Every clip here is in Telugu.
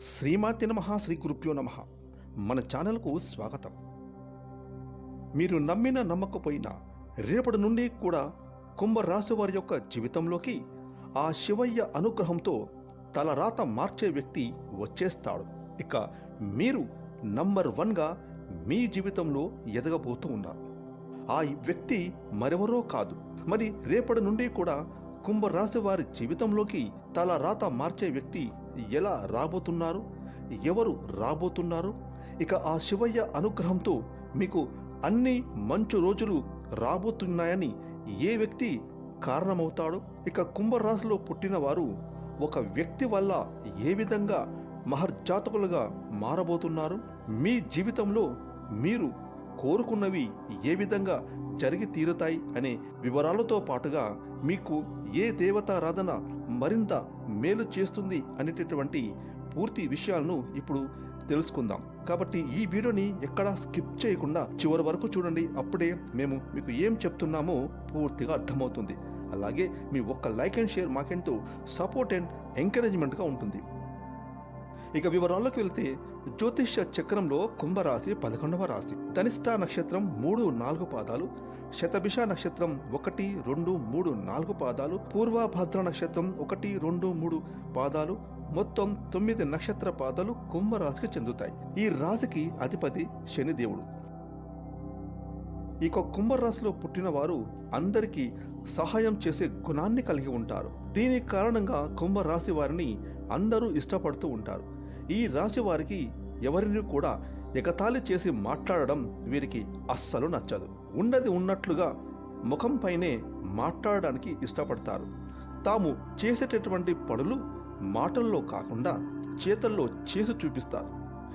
శ్రీమాతి నమ శ్రీ గురుభ్యో నమ. మన ఛానల్కు స్వాగతం. మీరు నమ్మిన నమ్మకపోయినా రేపటి నుండి కూడా కుంభరాశి వారి యొక్క జీవితంలోకి ఆ శివయ్య అనుగ్రహంతో తలరాత మార్చే వ్యక్తి వచ్చేస్తాడు. ఇక మీరు నంబర్ వన్గా మీ జీవితంలో ఎదగబోతూ ఉన్నారు. ఆ వ్యక్తి మరెవరో కాదు. మరి రేపటి నుండి కూడా కుంభరాశి వారి జీవితంలోకి తల రాత మార్చే వ్యక్తి ఎలా రాబోతున్నారు? ఎవరు రాబోతున్నారు? ఇక ఆ శివయ్య అనుగ్రహంతో మీకు అన్ని మంచు రోజులు రాబోతున్నాయని ఏ వ్యక్తి కారణమవుతాడో? ఇక కుంభరాశిలో పుట్టిన వారు ఒక వ్యక్తి వల్ల ఏ విధంగా మహర్జాతకులుగా మారబోతున్నారు? మీ జీవితంలో మీరు కోరుకున్నవి ఏ విధంగా జరిగి తీరుతాయి అనే వివరాలతో పాటుగా మీకు ఏ దేవతారాధన మరింత మేలు చేస్తుంది అనేటటువంటి పూర్తి విషయాలను ఇప్పుడు తెలుసుకుందాం. కాబట్టి ఈ వీడియోని ఎక్కడా స్కిప్ చేయకుండా చివరి వరకు చూడండి. అప్పుడే మేము మీకు ఏం చెప్తున్నామో పూర్తిగా అర్థమవుతుంది. అలాగే మీ ఒక్క లైక్ అండ్ షేర్ మాకెంతో సపోర్ట్ అండ్ ఎంకరేజ్మెంట్గా ఉంటుంది. ఇక వివరాల్లోకి వెళ్తే జ్యోతిష్య చక్రంలో కుంభరాశి పదకొండవ రాశి. ధనిష్ట నక్షత్రం మూడు నాలుగు పాదాలు శతభిష నక్షత్రం ఒకటి రెండు మూడు నాలుగు పాదాలు పూర్వభద్ర నక్షత్రం ఒకటి రెండు మూడు పాదాలు మొత్తం తొమ్మిది నక్షత్ర పాదాలు కుంభరాశికి చెందుతాయి. ఈ రాశికి అధిపతి శనిదేవుడు ఇక కుంభరాశిలో పుట్టిన వారు అందరికీ సహాయం చేసే గుణాన్ని కలిగి ఉంటారు. దీని కారణంగా కుంభరాశి వారిని అందరూ ఇష్టపడుతూ ఉంటారు. ఈ రాశి వారికి ఎవరిని కూడా ఎగతాళి చేసి మాట్లాడడం వీరికి అస్సలు నచ్చదు. ఉన్నది ఉన్నట్లుగా ముఖంపైనే మాట్లాడడానికి ఇష్టపడతారు. తాము చేసేటటువంటి పనులు మాటల్లో కాకుండా చేతల్లో చేసి చూపిస్తారు.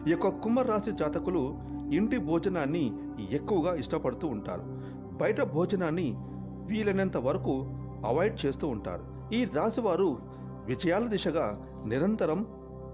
ఈ యొక్క కుంభరాశి జాతకులు ఇంటి భోజనాన్ని ఎక్కువగా ఇష్టపడుతూ ఉంటారు. బయట భోజనాన్ని వీలైనంత వరకు అవాయిడ్ చేస్తూ ఉంటారు. ఈ రాశివారు విజయాల దిశగా నిరంతరం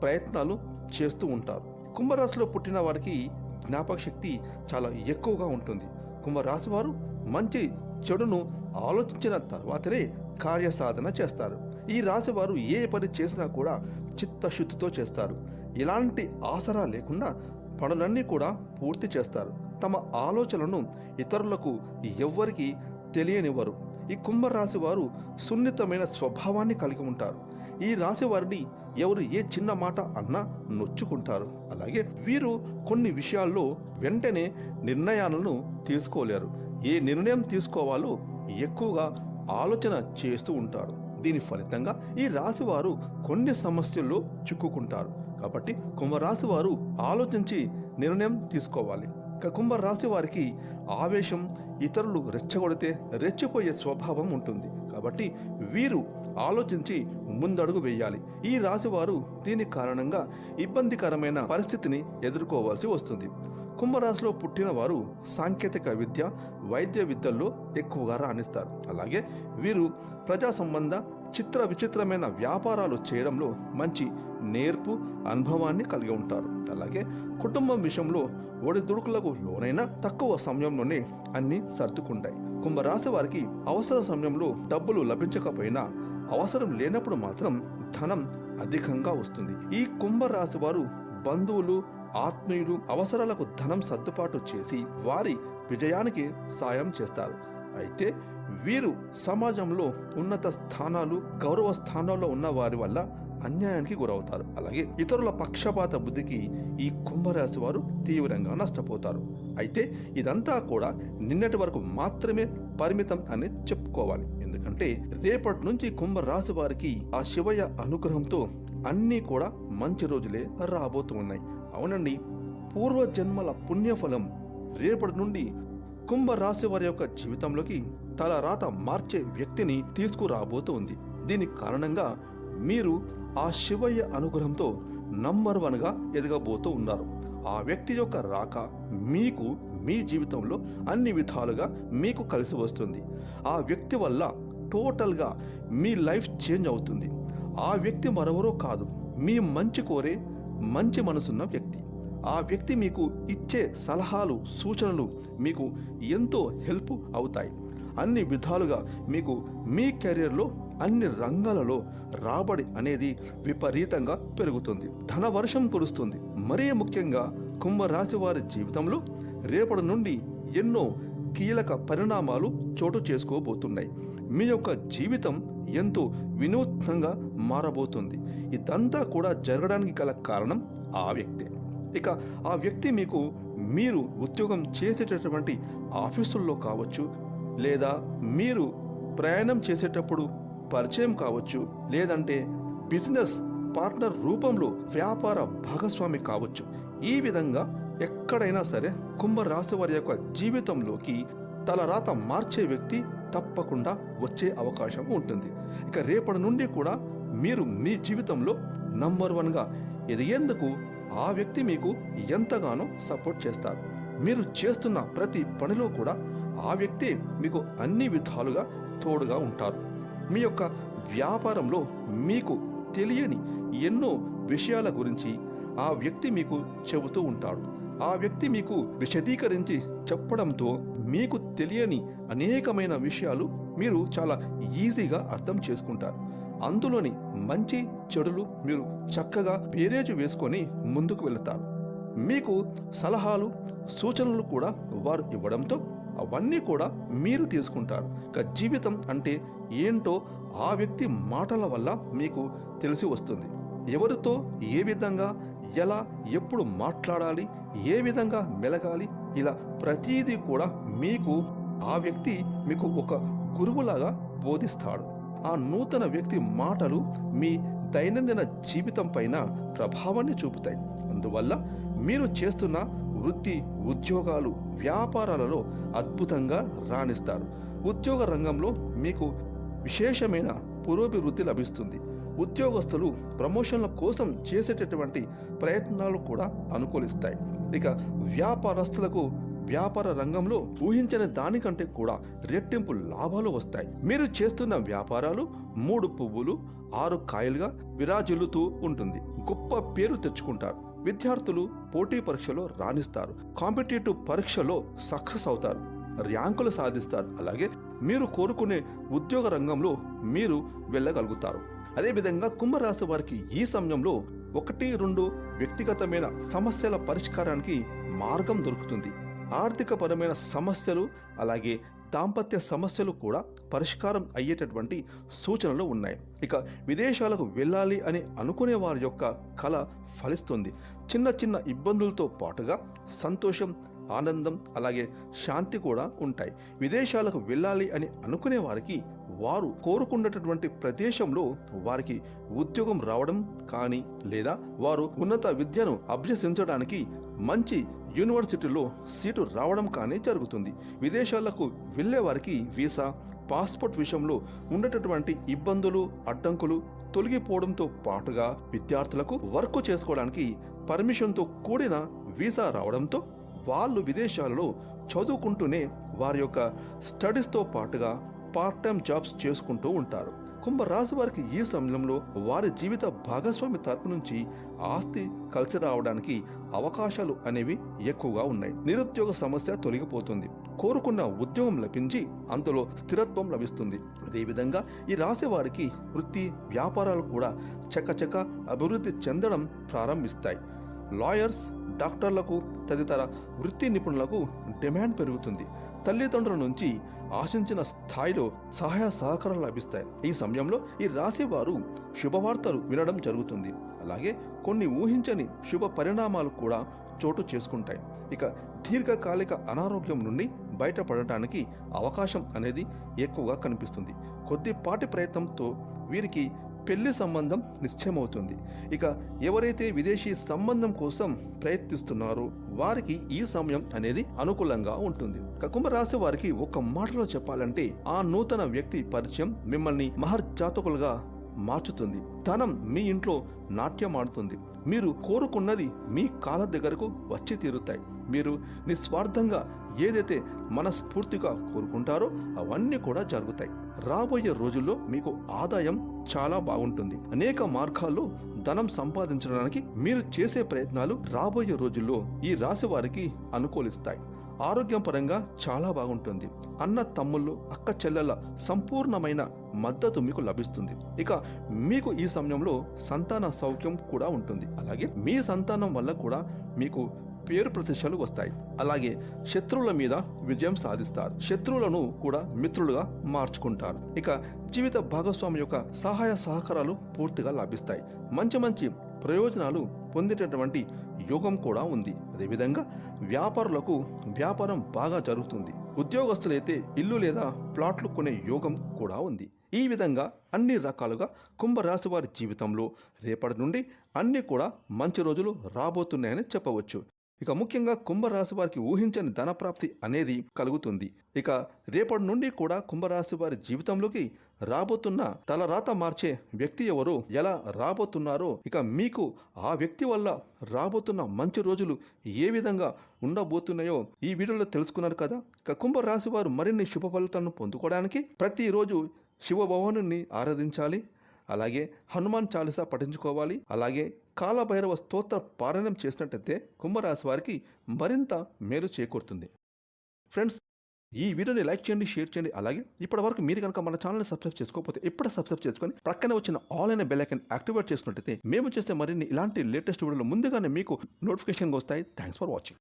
ప్రయత్నాలు చేస్తూ ఉంటారు. కుంభరాశిలో పుట్టిన వారికి జ్ఞాపక శక్తి చాలా ఎక్కువగా ఉంటుంది. కుంభరాశి వారు మంచి చెడును ఆలోచించిన తర్వాతనే కార్యసాధన చేస్తారు. ఈ రాశి వారు ఏ పని చేసినా కూడా చిత్తశుద్ధితో చేస్తారు. ఎలాంటి ఆసరా లేకుండా పనులన్నీ కూడా పూర్తి చేస్తారు. తమ ఆలోచనలను ఇతరులకు ఎవ్వరికీ తెలియనివ్వరు. ఈ కుంభరాశి వారు సున్నితమైన స్వభావాన్ని కలిగి ఉంటారు. ఈ రాశివారిని ఎవరు ఏ చిన్న మాట అన్నా నొచ్చుకుంటారు. అలాగే వీరు కొన్ని విషయాల్లో వెంటనే నిర్ణయాలను తీసుకోలేరు. ఏ నిర్ణయం తీసుకోవాలో ఎక్కువగా ఆలోచన చేస్తూ ఉంటారు. దీని ఫలితంగా ఈ రాశి వారు కొన్ని సమస్యల్లో చిక్కుకుంటారు. కాబట్టి కుంభరాశి వారు ఆలోచించి నిర్ణయం తీసుకోవాలి. ఇక కుంభరాశి వారికి ఆవేశం ఇతరులు రెచ్చగొడితే రెచ్చిపోయే స్వభావం ఉంటుంది. కాబట్టి వీరు ఆలోచించి ముందడుగు వేయాలి. ఈ రాశి వారు దీని కారణంగా ఇబ్బందికరమైన పరిస్థితిని ఎదుర్కోవాల్సి వస్తుంది. కుంభరాశిలో పుట్టిన వారు సాంకేతిక విద్య వైద్య విద్యల్లో ఎక్కువగా రాణిస్తారు. అలాగే వీరు ప్రజా సంబంధ చిత్ర విచిత్రమైన వ్యాపారాలు చేయడంలో మంచి నేర్పు అనుభవాన్ని కలిగి ఉంటారు. అలాగే కుటుంబం విషయంలో ఒడిదుడుకులకు లోనైనా తక్కువ సమయంలోనే అన్ని సర్దుకుంటాయి. కుంభరాశి వారికి అవసర సమయంలో డబ్బులు లభించకపోయినా అవసరం లేనప్పుడు మాత్రం ధనం అధికంగా వస్తుంది. ఈ కుంభరాశి వారు బంధువులు ఆత్మీయులు అవసరాలకు ధనం సర్దుబాటు చేసి వారి విజయానికి సాయం చేస్తారు. అయితే వీరు సమాజంలో ఉన్నత స్థానాలు గౌరవ స్థానాల్లో ఉన్న వారి వల్ల అన్యాయానికి గురవుతారు. అలాగే ఇతరుల పక్షపాత బుద్ధికి ఈ కుంభరాశి వారు తీవ్రంగా నష్టపోతారు. అయితే ఇదంతా కూడా నిన్నటి వరకు మాత్రమే పరిమితం అని చెప్పుకోవాలి. ఎందుకంటే రేపటి నుంచి కుంభరాశి వారికి ఆ శివయ్య అనుగ్రహంతో అన్నీ కూడా మంచి రోజులే రాబోతూ ఉన్నాయి. అవునండి పూర్వజన్మల పుణ్యఫలం రేపటి నుండి కుంభరాశి వారి యొక్క జీవితంలోకి తల రాత మార్చే వ్యక్తిని తీసుకురాబోతోంది దీని కారణంగా మీరు ఆ శివయ్య అనుగ్రహంతో నంబర్ వన్గా ఎదగబోతూ ఉన్నారు. ఆ వ్యక్తి యొక్క రాక మీకు మీ జీవితంలో అన్ని విధాలుగా మీకు కలిసి వస్తుంది. ఆ వ్యక్తి వల్ల టోటల్గా మీ లైఫ్ చేంజ్ అవుతుంది. ఆ వ్యక్తి మరెవరో కాదు మీ మంచి కోరే మంచి మనసున్న వ్యక్తి. ఆ వ్యక్తి మీకు ఇచ్చే సలహాలు సూచనలు మీకు ఎంతో హెల్ప్ అవుతాయి. అన్ని విధాలుగా మీకు మీ కెరీర్లో అన్ని రంగాలలో రాబడి అనేది విపరీతంగా పెరుగుతుంది. ధన వర్షం కురుస్తుంది. మరీ ముఖ్యంగా కుంభరాశి వారి జీవితంలో రేపటి నుండి ఎన్నో కీలక పరిణామాలు చోటు చేసుకోబోతున్నాయి. మీ యొక్క జీవితం ఎంతో వినూత్నంగా మారబోతుంది. ఇదంతా కూడా జరగడానికి గల కారణం ఆ వ్యక్తే. ఇక ఆ వ్యక్తి మీకు మీరు ఉద్యోగం చేసేటటువంటి ఆఫీసుల్లో కావచ్చు లేదా మీరు ప్రయాణం చేసేటప్పుడు పరిచయం కావచ్చు లేదంటే బిజినెస్ పార్ట్నర్ రూపంలో వ్యాపార భాగస్వామి కావచ్చు. ఈ విధంగా ఎక్కడైనా సరే కుంభరాశి వారి యొక్క జీవితంలోకి తలరాత మార్చే వ్యక్తి తప్పకుండా వచ్చే అవకాశం ఉంటుంది. ఇక రేపటి నుండి కూడా మీరు మీ జీవితంలో నంబర్ వన్గా ఎదిగేందుకు ఆ వ్యక్తి మీకు ఎంతగానో సపోర్ట్ చేస్తారు. మీరు చేస్తున్న ప్రతి పనిలో కూడా ఆ వ్యక్తి మీకు అన్ని విధాలుగా తోడుగా ఉంటారు. మీ యొక్క వ్యాపారంలో మీకు తెలియని ఎన్నో విషయాల గురించి ఆ వ్యక్తి మీకు చెబుతూ ఉంటాడు. ఆ వ్యక్తి మీకు విశదీకరించి చెప్పడంతో మీకు తెలియని అనేకమైన విషయాలు మీరు చాలా ఈజీగా అర్థం చేసుకుంటారు. అందులోని మంచి చెడులు మీరు చక్కగా పేరేజు వేసుకొని ముందుకు వెళతారు. మీకు సలహాలు సూచనలు కూడా వారు ఇవ్వడంతో అవన్నీ కూడా మీరు తీసుకుంటారు. ఇక జీవితం అంటే ఏంటో ఆ వ్యక్తి మాటల వల్ల మీకు తెలిసి వస్తుంది. ఎవరితో ఏ విధంగా ఎలా ఎప్పుడు మాట్లాడాలి ఏ విధంగా మెలగాలి ఇలా ప్రతీదీ కూడా మీకు ఆ వ్యక్తి మీకు ఒక గురువులాగా బోధిస్తాడు. ఆ నూతన వ్యక్తి మాటలు మీ దైనందిన జీవితం పైన ప్రభావాన్ని చూపుతాయి. అందువల్ల మీరు చేస్తున్న వృత్తి ఉద్యోగాలు వ్యాపారాలలో అద్భుతంగా రాణిస్తారు. ఉద్యోగ రంగంలో మీకు విశేషమైన పురోభివృద్ధి లభిస్తుంది. ఉద్యోగస్తులు ప్రమోషన్ల కోసం చేసేటటువంటి ప్రయత్నాలు కూడా అనుకూలిస్తాయి. ఇక వ్యాపారస్తులకు వ్యాపార రంగంలో ఊహించని దానికంటే కూడా రెట్టింపు లాభాలు వస్తాయి. మీరు చేస్తున్న వ్యాపారాలు మూడు పువ్వులు ఆరు కాయలుగా విరాజిల్లుతూ ఉంటుంది. గొప్ప పేరు తెచ్చుకుంటారు. విద్యార్థులు పోటీ పరీక్షలో రాణిస్తారు. కాంపిటేటివ్ పరీక్షలో సక్సెస్ అవుతారు. ర్యాంకులు సాధిస్తారు. అలాగే మీరు కోరుకునే ఉద్యోగ రంగంలో మీరు వెళ్ళగలుగుతారు. అదేవిధంగా కుంభరాశి వారికి ఈ సమయంలో ఒకటి రెండు వ్యక్తిగతమైన సమస్యల పరిష్కారానికి మార్గం దొరుకుతుంది. ఆర్థికపరమైన సమస్యలు అలాగే దాంపత్య సమస్యలు కూడా పరిష్కారం అయ్యేటటువంటి సూచనలు ఉన్నాయి. ఇక విదేశాలకు వెళ్ళాలి అని అనుకునే వారి యొక్క కళ ఫలిస్తుంది. చిన్న చిన్న ఇబ్బందులతో పాటుగా సంతోషం ఆనందం అలాగే శాంతి కూడా ఉంటాయి. విదేశాలకు వెళ్ళాలి అని అనుకునే వారికి వారు కోరుకున్నటువంటి ప్రదేశంలో వారికి ఉద్యోగం రావడం కానీ లేదా వారు ఉన్నత విద్యను అభ్యసించడానికి మంచి యూనివర్సిటీలో సీటు రావడం కానీ జరుగుతుంది. విదేశాలకు వెళ్ళే వారికి వీసా పాస్పోర్ట్ విషయంలో ఉండేటటువంటి ఇబ్బందులు అడ్డంకులు తొలగిపోవడంతో పాటుగా విద్యార్థులకు వర్క్ చేసుకోవడానికి పర్మిషన్తో కూడిన వీసా రావడంతో వాళ్ళు విదేశాలలో చదువుకుంటూనే వారి యొక్క స్టడీస్తో పాటుగా పార్ట్ టైం జాబ్స్ చేసుకుంటూ ఉంటారు. కుంభరాశి వారికి ఈ సమయంలో వారి జీవిత భాగస్వామి తరపు నుంచి ఆస్తి కలిసి రావడానికి అవకాశాలు అనేవి ఎక్కువగా ఉన్నాయి. నిరుద్యోగ సమస్య తొలగిపోతుంది. కోరుకున్న ఉద్యోగం లభించి అందులో స్థిరత్వం లభిస్తుంది. అదేవిధంగా ఈ రాశి వారికి వృత్తి వ్యాపారాలు కూడా చకచక అభివృద్ధి చెందడం ప్రారంభిస్తాయి. లాయర్స్ డాక్టర్లకు తదితర వృత్తి నిపుణులకు డిమాండ్ పెరుగుతుంది. తల్లిదండ్రుల నుంచి ఆశించిన స్థాయిలో సహాయ సహకారాలు లభిస్తాయి. ఈ సమయంలో ఈ రాశివారు శుభవార్తలు వినడం జరుగుతుంది. అలాగే కొన్ని ఊహించని శుభ పరిణామాలు కూడా చోటు చేసుకుంటాయి. ఇక దీర్ఘకాలిక అనారోగ్యం నుండి బయటపడటానికి అవకాశం అనేది ఎక్కువగా కనిపిస్తుంది. కొద్దిపాటి ప్రయత్నంతో వీరికి పెళ్ళి సంబంధం నిశ్చయమవుతుంది. ఇక ఎవరైతే విదేశీ సంబంధం కోసం ప్రయత్నిస్తున్నారో వారికి ఈ సమయం అనేది అనుకూలంగా ఉంటుంది. కుంభరాశి వారికి ఒక మాటలో చెప్పాలంటే ఆ నూతన వ్యక్తి పరిచయం మిమ్మల్ని మహర్జాతకులుగా మార్చుతుంది. ధనం మీ ఇంట్లో నాట్యం ఆడుతుంది. మీరు కోరుకున్నది మీ కాళ్ళ దగ్గరకు వచ్చి తీరుతాయి. మీరు నిస్వార్థంగా ఏదైతే మనస్ఫూర్తిగా కోరుకుంటారో అవన్నీ కూడా జరుగుతాయి. రాబోయే రోజుల్లో మీకు ఆదాయం చాలా బాగుంటుంది. అనేక మార్గాల్లో ధనం సంపాదించడానికి మీరు చేసే ప్రయత్నాలు రాబోయే రోజుల్లో ఈ రాశి వారికి అనుకూలిస్తాయి. ఆరోగ్యం పరంగా చాలా బాగుంటుంది. అన్న తమ్ముళ్ళు అక్క చెల్లెల సంపూర్ణమైన మద్దతు మీకు లభిస్తుంది. ఇక మీకు ఈ సమయంలో సంతాన సౌఖ్యం కూడా ఉంటుంది. అలాగే మీ సంతానం వల్ల కూడా మీకు పేరు ప్రతిష్టలు వస్తాయి. అలాగే శత్రువుల మీద విజయం సాధిస్తారు. శత్రువులను కూడా మిత్రులుగా మార్చుకుంటారు. ఇక జీవిత భాగస్వామి యొక్క సహాయ సహకారాలు పూర్తిగా లభిస్తాయి. మంచి మంచి ప్రయోజనాలు పొందేటటువంటి యోగం కూడా ఉంది. అదేవిధంగా వ్యాపారులకు వ్యాపారం బాగా జరుగుతుంది. ఉద్యోగస్తులైతే ఇల్లు లేదా ప్లాట్లు కొనే యోగం కూడా ఉంది. ఈ విధంగా అన్ని రకాలుగా కుంభరాశి వారి జీవితంలో రేపటి నుండి అన్నీ కూడా మంచి రోజులు రాబోతున్నాయని చెప్పవచ్చు. ఇక ముఖ్యంగా కుంభరాశి వారికి ఊహించని ధనప్రాప్తి అనేది కలుగుతుంది. ఇక రేపటి నుండి కూడా కుంభరాశి వారి జీవితంలోకి రాబోతున్న తలరాత మార్చే వ్యక్తి ఎవరు ఎలా రాబోతున్నారో ఇక మీకు ఆ వ్యక్తి వల్ల రాబోతున్న మంచి రోజులు ఏ విధంగా ఉండబోతున్నాయో ఈ వీడియోలో తెలుసుకున్నారు కదా. ఇక కుంభరాశి వారు మరిన్ని శుభ ఫలితాలను పొందుకోవడానికి ప్రతిరోజు శివభవానుని ఆరాధించాలి. అలాగే హనుమాన్ చాలీసా పఠించుకోవాలి. అలాగే కాలభైరవ స్తోత్ర పారాయణం చేసినట్టయితే కుంభరాశి వారికి మరింత మేలు చేకూరుతుంది. ఫ్రెండ్స్ ఈ వీడియోని లైక్ చేయండి షేర్ చేయండి. అలాగే ఇప్పటి వరకు మీరు కనుక మన ఛానల్ని సబ్స్క్రైబ్ చేసుకోకపోతే ఇప్పుడు సబ్స్క్రైబ్ చేసుకొని ప్రక్కనే వచ్చిన ఆల్ అయిన బెల్ ఐకన్ యాక్టివేట్ చేసినట్టయితే మేము చేసే మరిన్ని ఇలాంటి లేటెస్ట్ వీడియోలు ముందుగానే మీకు నోటిఫికేషన్ వస్తాయి. Thanks for watching.